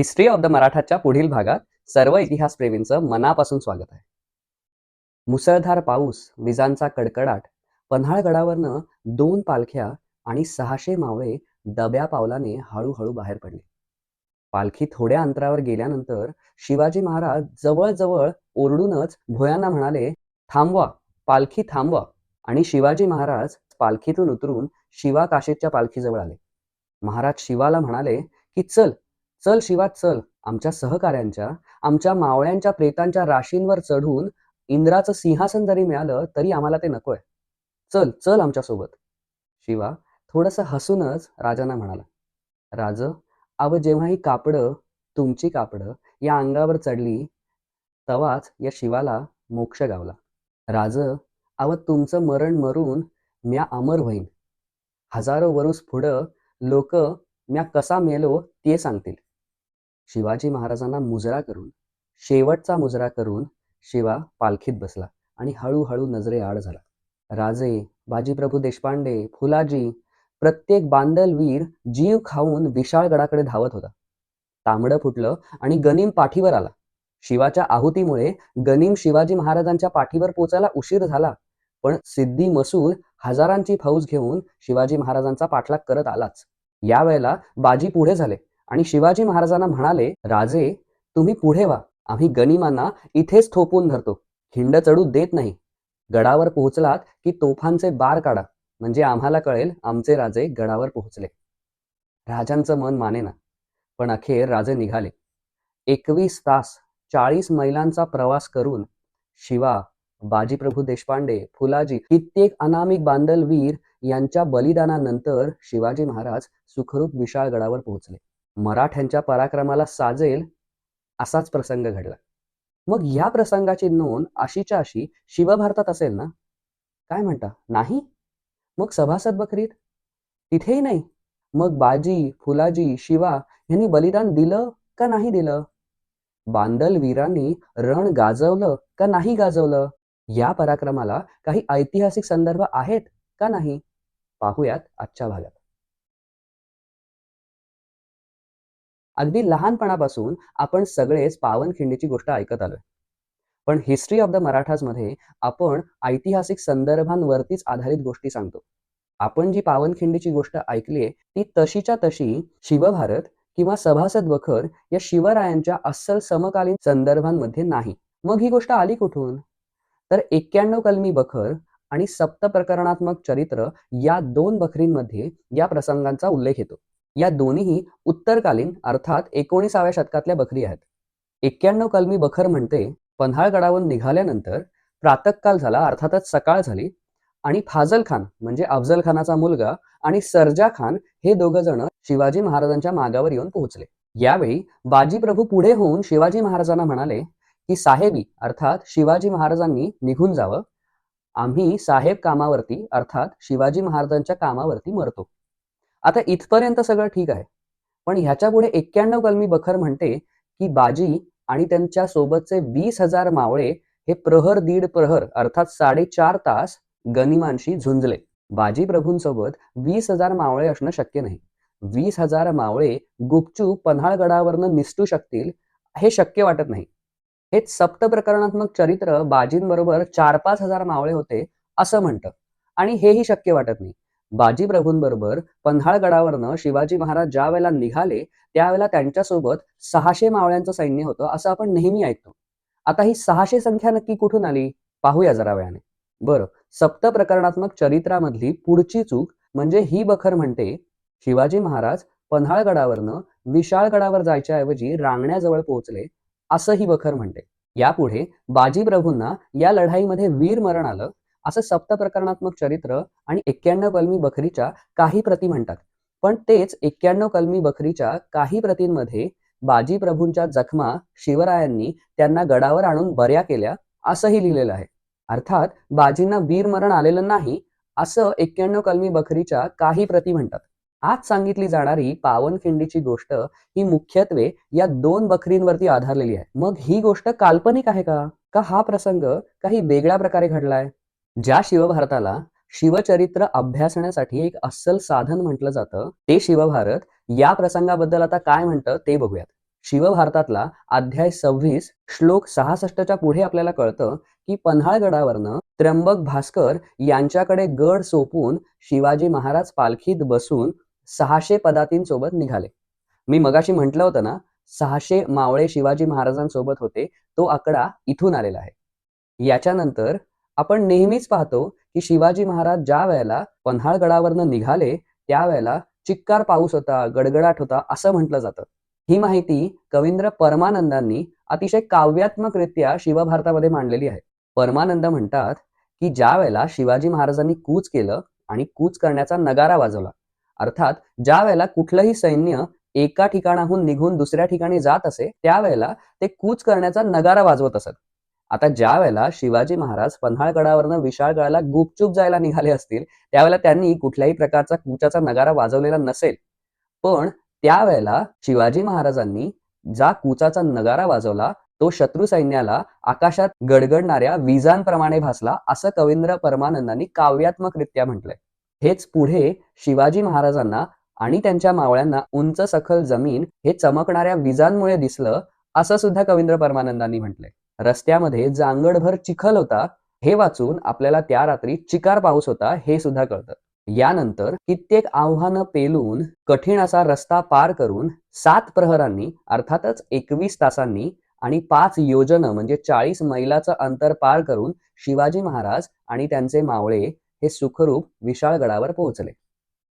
History of the मराठाच्या पुढील भागात सर्व इतिहासप्रेमींचं मनापासून स्वागत आहे. मुसळधार पाऊस विजांचा कडकडाट पन्हाळगडावरनं दोन पालख्या आणि सहाशे मावळे दब्या पावलाने हळूहळू बाहेर पडले. पालखी थोड्या अंतरावर गेल्यानंतर शिवाजी महाराज जवळजवळ ओरडूनच भोयांना म्हणाले थांबवा पालखी थांबवा. आणि शिवाजी महाराज पालखीतून उतरून शिवा काशीदच्या पालखीजवळ आले. महाराज शिवाला म्हणाले की चल चल शिवा चल. आमच्या सहकाऱ्यांच्या आमच्या मावळ्यांच्या प्रेतांच्या राशींवर चढून इंद्राचं सिंहासन जरी मिळालं तरी आम्हाला ते नकोय. चल चल आमच्यासोबत. शिवा थोडंसं हसूनच राजांना म्हणाला राज अव जेव्हा ही कापडं तुमची कापडं या अंगावर चढली तवाच या शिवाला मोक्ष गावला. राज अव तुमचं मरण मरून म्या अमर होईन. हजारो वरुस पुढं लोक म्या कसा मेलो ते सांगतील. शिवाजी महाराजांना मुजरा करून शेवटचा मुजरा करून शिवा पालखीत बसला आणि हळूहळू नजरे आड झाला. राजे बाजीप्रभू देशपांडे फुलाजी प्रत्येक बांदलवीर जीव खाऊन विशाळगडाकडे धावत होता. तांबडं फुटलं आणि गनिम पाठीवर आला. शिवाच्या आहुतीमुळे गनिम शिवाजी महाराजांच्या पाठीवर पोचायला उशीर झाला पण सिद्धी मसूर हजारांची फौज घेऊन शिवाजी महाराजांचा पाठलाग करत आलाच. यावेळेला बाजी पुढे झाले. आणि शिवाजी महाराजांना म्हणाले राजे तुम्ही पुढे व्हा आम्ही गनिमांना इथेच थोपून धरतो. खिंड चढू देत नाही. गडावर पोहोचलात की तोफांचे बार काढा. म्हणजे आम्हाला कळेल आमचे राजे गडावर पोहोचले. राजांचं मन मानेना. पण अखेर राजे निघाले. एकवीस तास चाळीस मैलांचा प्रवास करून शिवा बाजीप्रभू देशपांडे फुलाजी कित्येक अनामिक बांधल वीर यांच्या बलिदानानंतर शिवाजी महाराज सुखरूप विशाळ गडावर पोहोचले. मराठ्यांच्या पराक्रमाला साजेल असाच प्रसंग घडला. मग या प्रसंगाची नोंद अशीच्या अशी शिवभारतात असेल ना? काय म्हणता? नाही? मग सभासद बकरीत तिथेही नाही. मग बाजी फुलाजी शिवा यांनी बलिदान दिलं का नाही दिलं? बांदल वीरांनी रण गाजवलं का नाही गाजवलं? या पराक्रमाला काही ऐतिहासिक संदर्भ आहेत का नाही? पाहूयात आजच्या भागात. अगदी लहानपणापासून आपण सगळेच पावनखिंडीची गोष्ट ऐकत आलोय. पण हिस्ट्री ऑफ द मराठाजमध्ये आपण ऐतिहासिक संदर्भांवरतीच आधारित गोष्टी सांगतो. आपण जी पावनखिंडीची गोष्ट ऐकलीये ती तशीच्या तशी शिवभारत किंवा सभासद बखर या शिवरायांच्या अस्सल समकालीन संदर्भांमध्ये नाही. मग ही गोष्ट आली कुठून? तर एक्क्याण्णव कलमी बखर आणि सप्त प्रकरणात्मक चरित्र या दोन बखरींमध्ये या प्रसंगांचा उल्लेख येतो. या दोन्हीही उत्तरकालीन अर्थात एकोणीसाव्या शतकातल्या बखरी आहेत. एक्क्याण्णव कलमी बखर म्हणते पन्हाळगडावरून निघाल्यानंतर प्रातकाल झाला अर्थातच सकाळ झाली आणि फाजल खान म्हणजे अफजल खानाचा मुलगा आणि सरजा खान हे दोघं जण शिवाजी महाराजांच्या मागावर येऊन पोहोचले. यावेळी बाजीप्रभू पुढे होऊन शिवाजी महाराजांना म्हणाले की साहेबी अर्थात शिवाजी महाराजांनी निघून जावं. आम्ही साहेब कामावरती अर्थात शिवाजी महाराजांच्या कामावरती मरतो. आता इथपर्यंत सगळं ठीक आहे. पण ह्याच्या पुढे एक्क्याण्णव कलमी बखर म्हणते की बाजी आणि त्यांच्या सोबतचे वीस हजार मावळे हे प्रहर दीड प्रहर अर्थात साडेचार तास गनिमांशी झुंजले. बाजी प्रभूंसोबत वीस हजार मावळे असणं शक्य नाही. वीस हजार मावळे गुपचूप पन्हाळगडावरनं निसटू शकतील हे शक्य वाटत नाही. हे सप्त प्रकरणात्मक चरित्र बाजींबरोबर चार पाच हजार मावळे होते असं म्हणतं. आणि हेही शक्य वाटत नाही. बाजीप्रभूंबरोबर पन्हाळगडावरनं शिवाजी महाराज ज्या वेळेला निघाले त्यावेळेला त्यांच्यासोबत सहाशे मावळ्यांचं सैन्य होतं असं आपण नेहमी ऐकतो. आता ही सहाशे संख्या नक्की कुठून आली? पाहूया जरा वेळाने. बरं सप्त प्रकरणात्मक चरित्रामधली पुढची चूक म्हणजे ही बखर म्हणते शिवाजी महाराज पन्हाळगडावरनं विशाळगडावर जायच्या ऐवजी रांगण्याजवळ पोहोचले असं ही बखर म्हणते. यापुढे बाजीप्रभूंना या लढाईमध्ये वीर मरण आलं असं सप्त प्रकरणात्मक चरित्र आणि एक्क्याण्णव कलमी बखरीच्या काही प्रती म्हणतात. पण तेच एक्क्याण्णव कलमी बखरीच्या काही प्रतींमध्ये बाजी प्रभूंच्या जखमा शिवरायांनी त्यांना गडावर आणून बऱ्या केल्या असंही लिहिलेलं आहे. अर्थात बाजींना वीर मरण आलेलं नाही असं एक्क्याण्णव कलमी बखरीच्या काही प्रती म्हणतात. आज सांगितली जाणारी पावनखिंडीची गोष्ट ही मुख्यत्वे या दोन बकरींवरती आधारलेली आहे. मग ही गोष्ट काल्पनिक आहे का? का हा प्रसंग काही वेगळ्या प्रकारे घडलाय? ज्या शिवभारताला शिवचरित्र अभ्यासण्यासाठी एक अस्सल साधन म्हटलं जातं ते शिवभारत या प्रसंगाबद्दल आता काय म्हणतं ते बघूयात. शिवभारतातला अध्याय सव्वीस श्लोक सहासष्टच्या पुढे आपल्याला कळतं की पन्हाळगडावरनं त्र्यंबक भास्कर यांच्याकडे गड सोपून शिवाजी महाराज पालखीत बसून सहाशे पदातींसोबत निघाले. मी मगाशी म्हटलं होतं ना सहाशे मावळे शिवाजी महाराजांसोबत होते तो आकडा इथून आलेला आहे. याच्यानंतर आपण नेहमीच पाहतो की शिवाजी महाराज ज्या वेळेला पन्हाळगडावरनं निघाले त्यावेळेला चिक्कार पाऊस होता गडगडाट होता असं म्हटलं जातं. ही माहिती कवींद्र परमानंदांनी अतिशय काव्यात्मकरित्या शिवभारतामध्ये मांडलेली आहे. परमानंद म्हणतात की ज्या वेळेला शिवाजी महाराजांनी कूच केलं आणि कूच करण्याचा नगारा वाजवला अर्थात ज्या वेळेला कुठलंही सैन्य एका ठिकाणाहून निघून दुसऱ्या ठिकाणी जात असे त्यावेळेला ते कूच करण्याचा नगारा वाजवत असत. आता ज्या वेळेला शिवाजी महाराज पन्हाळगडावरनं विशाळगडाला गुपचूप जायला निघाले असतील त्यावेळेला त्यांनी कुठल्याही प्रकारचा कूचाचा नगारा वाजवलेला नसेल. पण त्यावेळेला शिवाजी महाराजांनी ज्या कूचाचा नगारा वाजवला तो शत्रू सैन्याला आकाशात गडगडणाऱ्या विजांप्रमाणे भासला असं कवींद्र परमानंदांनी काव्यात्मकरित्या म्हटलंय. हेच पुढे शिवाजी महाराजांना आणि त्यांच्या मावळ्यांना उंच सखल जमीन हे चमकणाऱ्या विजांमुळे दिसलं असं सुद्धा कवींद्र परमानंदांनी म्हटलंय. रस्त्यामध्ये जांगडभर चिखल होता हे वाचून आपल्याला त्या रात्री चिकार पाऊस होता हे सुद्धा कळतं. यानंतर कित्येक आव्हानं पेलून कठीण असा रस्ता पार करून सात प्रहरांनी अर्थातच एकवीस तासांनी आणि पाच योजन म्हणजे चाळीस मैलाचं अंतर पार करून शिवाजी महाराज आणि त्यांचे मावळे हे सुखरूप विशाळगडावर पोहोचले.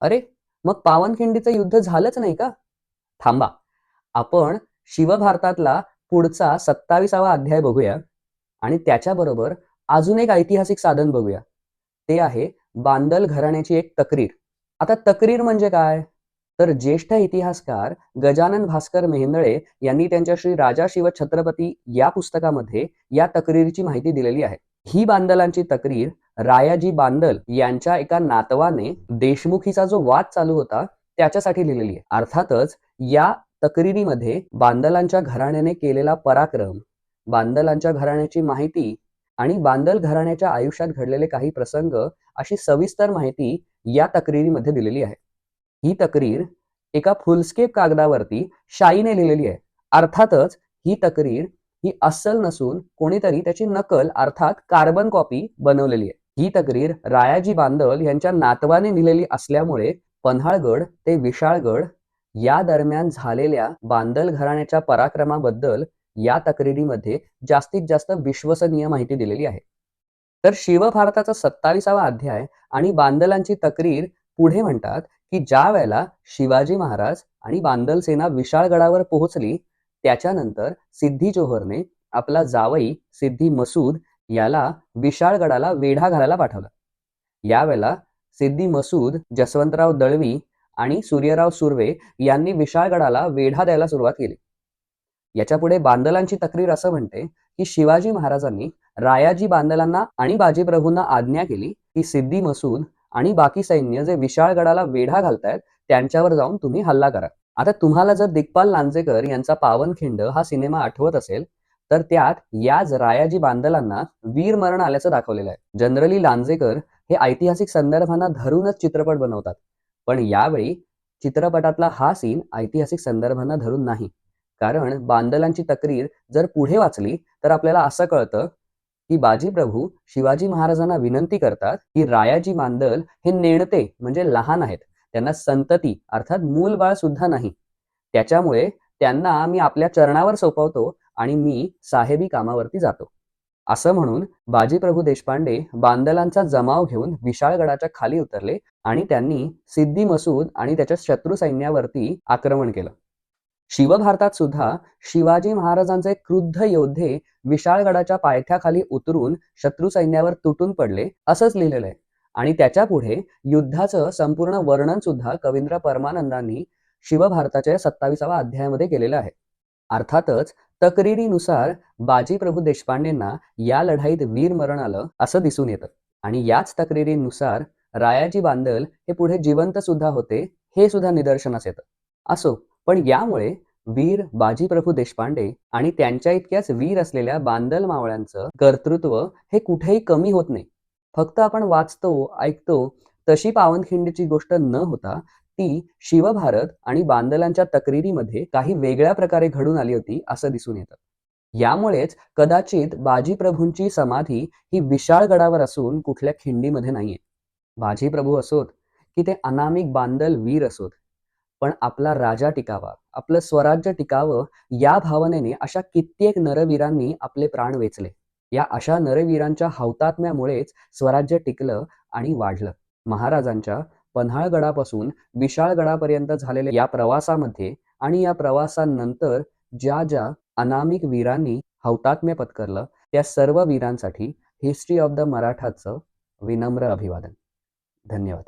अरे मग पावनखिंडीचं युद्ध झालंच नाही का? थांबा. आपण शिवभारतातला पुढचा सत्तावीसावा अध्याय बघूया. आणि त्याच्याबरोबर अजून एक ऐतिहासिक साधन बघूया. ते आहे बांदल घराण्याची एक तक्रीर. आता तक्रीर म्हणजे काय? तर ज्येष्ठ इतिहासकार गजानन भास्कर मेहेंदळे यांनी त्यांच्या श्री राजा शिव छत्रपती या पुस्तकामध्ये या तक्रीरची माहिती दिलेली आहे. ही बांदलांची तक्रीर रायाजी बांदल यांच्या एका नातवाने देशमुखीचा जो वाद चालू होता त्याच्यासाठी लिहिलेली आहे. अर्थातच या तक्रीरीमध्ये बांदलांच्या घराण्याने केलेला पराक्रम बांदलांच्या घराण्याची माहिती आणि बांदल घराण्याच्या आयुष्यात घडलेले काही प्रसंग अशी सविस्तर माहिती या तक्रीरीमध्ये दिलेली आहे. ही तक्रीर एका फुलस्केप कागदावरती शाईने लिहिलेली आहे. अर्थातच ही तक्रीर ही अस्सल नसून कोणीतरी त्याची नकल अर्थात कार्बन कॉपी बनवलेली आहे. ही तक्रीर रायाजी बांदल यांच्या नातवाने लिहिलेली असल्यामुळे पन्हाळगड ते विशाळगड या दरम्यान झालेल्या बांदल घराण्याच्या पराक्रमाबद्दल या तक्रीरीमध्ये जास्तीत जास्त विश्वसनीय माहिती दिलेली आहे. तर शिवभारताचा सत्तावीसावा अध्याय आणि बांदलांची तक्रीर पुढे म्हणतात की ज्या वेळेला शिवाजी महाराज आणि बांदल सेना विशाळगडावर पोहोचली त्याच्यानंतर सिद्धी जोहरने आपला जावई सिद्धी मसूद याला विशाळगडाला वेढा घालायला पाठवला. यावेळेला सिद्धी मसूद जसवंतराव दळवी आणि सूर्यराव सुर्वे यांनी विशाळगडाला वेढा द्यायला सुरुवात केली. याच्यापुढे बांदलांची तक्रीर असं म्हणते की शिवाजी महाराजांनी रायाजी बांदलांना आणि बाजीप्रभूंना आज्ञा केली की सिद्धी मसूद आणि बाकी सैन्य जे विशाळगडाला वेढा घालतायत त्यांच्यावर जाऊन तुम्ही हल्ला करा. आता तुम्हाला जर दिग्पाल लांजेकर यांचा पावनखिंड हा सिनेमा आठवत असेल तर त्यात याच रायाजी बांदलांना वीर मरण आल्याचं दाखवलेलं आहे. जनरली लांजेकर हे ऐतिहासिक संदर्भांना धरूनच चित्रपट बनवतात. पण यावेळी चित्रपटातला हा सीन ऐतिहासिक संदर्भांना धरून नाही. कारण बांदलांची तक्रीर जर पुढे वाचली तर आपल्याला असं कळतं की बाजीप्रभू शिवाजी महाराजांना विनंती करतात की रायाजी मांदल हे नेणते म्हणजे लहान आहेत. त्यांना संतती अर्थात मूल बाळ सुद्धा नाही. त्याच्यामुळे त्यांना मी आपल्या चरणावर सोपवतो आणि मी साहेबी कामावरती जातो. असं म्हणून बाजीप्रभू देशपांडे बांदलांचा जमाव घेऊन विशाळगडाच्या खाली उतरले आणि त्यांनी सिद्धी मसूद आणि त्याच्या शत्रू सैन्यावरती आक्रमण केलं. शिवभारतात सुद्धा शिवाजी महाराजांचे क्रुद्ध योद्धे विशाळगडाच्या पायथ्याखाली उतरून शत्रू सैन्यावर तुटून पडले असंच लिहिलेलं आहे. आणि त्याच्या पुढे युद्धाचं संपूर्ण वर्णन सुद्धा कवींद्र परमानंदांनी शिवभारताच्या सत्तावीसावा अध्यायामध्ये केलेलं आहे. अर्थातच तक्रिरीनुसार बाजीप्रभू देशपांडेंना या लढाईत वीर मरण आलं असं दिसून येतं. आणि याच तक्रिरीनुसार रायाजी बांदल हे पुढे जिवंत सुद्धा होते हे सुद्धा निदर्शनास येतं. असो पण यामुळे वीर बाजीप्रभू देशपांडे आणि त्यांच्या इतक्याच वीर असलेल्या बांदल मावळ्यांचं कर्तृत्व हे कुठेही कमी होत नाही. फक्त आपण वाचतो ऐकतो तशी पावनखिंडीची गोष्ट न होता ती शिवभारत आणि बांदलांच्या तक्रिरीमध्ये काही वेगळ्या प्रकारे घडून आली होती असं दिसून येतं. यामुळेच कदाचित बाजीप्रभूंची समाधी ही विशाळगडावर असून कुठल्या खिंडीमध्ये नाहीये. बाजीप्रभू असोत की ते अनामिक बांदल वीर असोत. पण आपला राजा टिकावा आपलं स्वराज्य टिकावं या भावनेने अशा कित्येक नरवीरांनी आपले प्राण वेचले. या अशा नरवीरांच्या हौतात्म्यामुळेच स्वराज्य टिकलं आणि वाढलं. महाराजांच्या पन्हाळगडापासून विशाळगडापर्यंत झालेल्या या प्रवासामध्ये आणि या प्रवासानंतर ज्या ज्या अनामिक वीरांनी हौतात्म्य पत्करलं त्या सर्व वीरांसाठी हिस्ट्री ऑफ द मराठाचं विनम्र अभिवादन. धन्यवाद.